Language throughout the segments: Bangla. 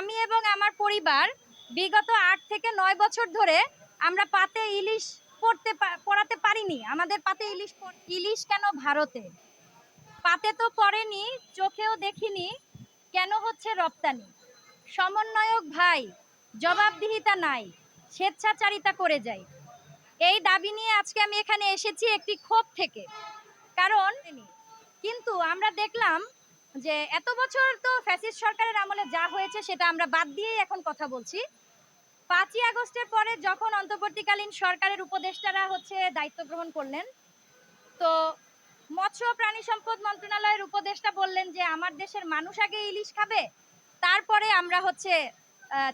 আমি এবং আমার পরিবার বিগত আট থেকে নয় বছর ধরে আমরা পাতে ইলিশ পড়তে পড়াতে পারিনি। আমাদের পাতে ইলিশ ইলিশ কেন ভারতে? পাতে তো পড়েনি, চোখেও দেখিনি, কেন হচ্ছে রপ্তানি? সমন্বয়ক ভাই, জবাবদিহিতা নাই, স্বেচ্ছাচারিতা করে যায় এই দাবি নিয়ে আজকে আমি এখানে এসেছি একটি ক্ষোভ থেকে। কারণ, কিন্তু আমরা দেখলাম যে এত বছর তো ফ্যাসিস্ট সরকারের আমলে যা হয়েছে সেটা আমরা বাদ দিয়েই এখন কথা বলছি। পাঁচই আগস্টের পরে যখন অন্তর্বর্তীকালীন সরকারের উপদেষ্টারা হচ্ছে দায়িত্ব গ্রহণ করলেন, তো মৎস্য প্রাণী সম্পদ মন্ত্রণালয়ের উপদেষ্টা বললেন যে, আমার দেশের মানুষ আগে ইলিশ খাবে, তারপরে আমরা হচ্ছে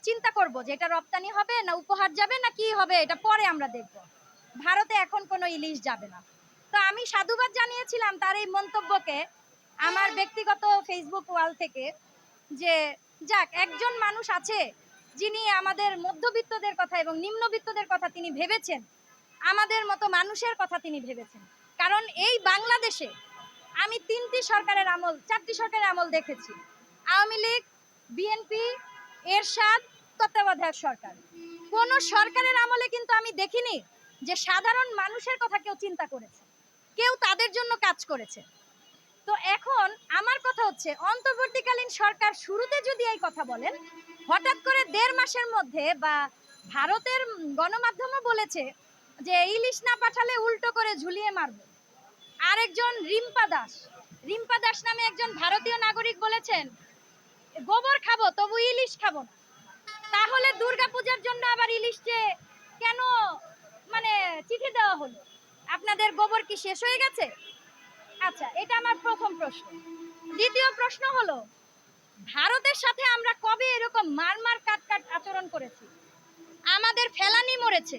চিন্তা করব যে এটা রপ্তানি হবে না উপহার যাবে না কি হবে, এটা পরে আমরা দেখব। ভারতে এখন কোনো ইলিশ যাবে না। তো আমি সাধুবাদ জানিয়েছিলাম তার এই মন্তব্যকে আমার ব্যক্তিগত ফেসবুক ওয়াল থেকে যে, যাক, একজন মানুষ আছে যিনি আমাদের মধ্যবিত্তদের কথা এবং নিম্নবিত্তদের কথা তিনি ভেবেছেন, আমাদের মতো মানুষের কথা তিনি ভেবেছেন। কারণ এই বাংলাদেশে আমি তিনটি সরকারের আমল, চারটি সরকারের আমল দেখেছি। আওয়ামী লীগ বিএনপি এরশাদ, তত্ত্বাবধায়ক সরকার। কোন সরকারের আমলে কিন্তু আমি দেখিনি যে সাধারণ মানুষের কথা কেউ চিন্তা করেছে। কেউ তাদের জন্য কাজ করেছে। তো এখন আমার কথা হচ্ছে, অন্তর্বর্তীকালীন সরকার শুরুতে যদি এই কথা বলেন, হঠাৎ করে দেড় মাসের মধ্যে বা ভারতের গণমাধ্যমও বলেছে যে ইলিশ না পাঠালে উল্টো করে ঝুলিয়ে মারবে। আরেকজন রিম্পা দাস রিম্পা দাস নামে একজন ভারতীয় নাগরিক বলেছেন, গোবর খাব, তবু ইলিশ খাব না। তাহলে দুর্গাপূজার জন্য আবার ইলিশ যে কেন মানে চিঠি দেওয়া হলো? আপনাদের গোবর কি শেষ হয়ে গেছে? আচ্ছা এটা আমার প্রথম প্রশ্ন। দ্বিতীয় প্রশ্ন হলো, ভারতের সাথে আমরা কবে এরকম মার মার কাট কাট আচরণ করেছি? আমাদের ফেলানি মরেছে,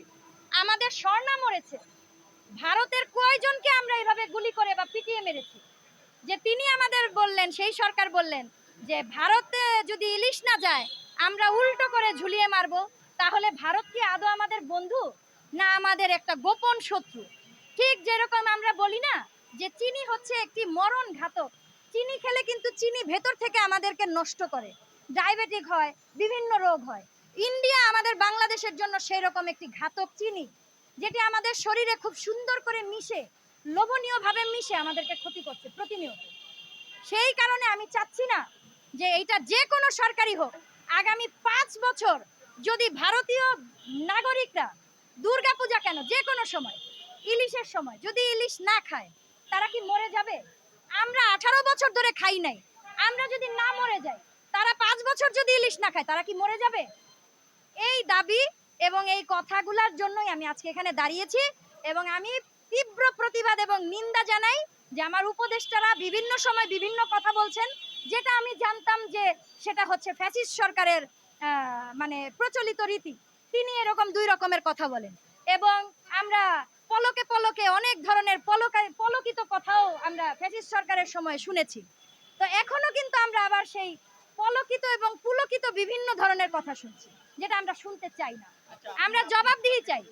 আমাদের স্বর্ণা মরেছে, ভারতের কয়জনকে আমরা এভাবে গুলি করে বা পিটিয়ে মেরেছি? যে তিনি আমাদের বললেন, সেই সরকার বললেন যে ভারতে যদি ইলিশ না যায়, আমরা উল্টো করে ঝুলিয়ে মারবো, তাহলে ভারত কি আদৌ আমাদের বন্ধু? না আমাদের একটা গোপন শত্রু? ঠিক যেরকম আমরা বলি না যে চিনি হচ্ছে একটি মরণ ঘাতক। চিনি খেলে কিন্তু চিনি ভেতর থেকে আমাদেরকে নষ্ট করে। ডায়াবেটিক হয়, বিভিন্ন রোগ হয়। ইন্ডিয়া আমাদের বাংলাদেশের জন্য সেই রকম একটি ঘাতক চিনি, যেটি আমাদের শরীরে খুব সুন্দর করে মিশে, লোভনীয়ভাবে মিশে আমাদেরকে ক্ষতি করছে প্রতিনিয়ত। সেই কারণে আমি চাচ্ছি না যে এইটা যে কোনো সরকারি হোক, আগামী পাঁচ বছর যদি ভারতীয় নাগরিকরা দুর্গাপূজা কেন, যে কোনো সময়, ইলিশের সময়, যদি ইলিশ না খায় তারা কি মরে যাবে? আমরা আঠারো বছর ধরে খাই নাই। আমরা যদি না মরে যাই, তারা পাঁচ বছর যদি ইলিশ না খায়, তারা কি মরে যাবে? এই দাবি এবং এই কথাগুলোর জন্যই আমি আজকে এখানে দাঁড়িয়েছি এবং আমি তীব্র প্রতিবাদ এবং নিন্দা জানাই যে আমার উপদেষ্টারা বিভিন্ন সময় বিভিন্ন কথা বলছেন, যেটা আমি জানতাম যে সেটা হচ্ছে ফ্যাসিস্ট সরকারের মানে প্রচলিত রীতি। তিনি এরকম দুই রকমের কথা বলেন এবং আমরা পলকে পলকে অনেক ধরনের পলকে পলকিত কথাও আমরা ফ্যাসিস্ট সরকারের সময় শুনেছি। তো এখনও কিন্তু আমরা আবার সেই পলকিত এবং পুলকিত বিভিন্ন ধরনের কথা শুনছি যেটা আমরা শুনতে চাই না। আমরা জবাবদিহি চাই।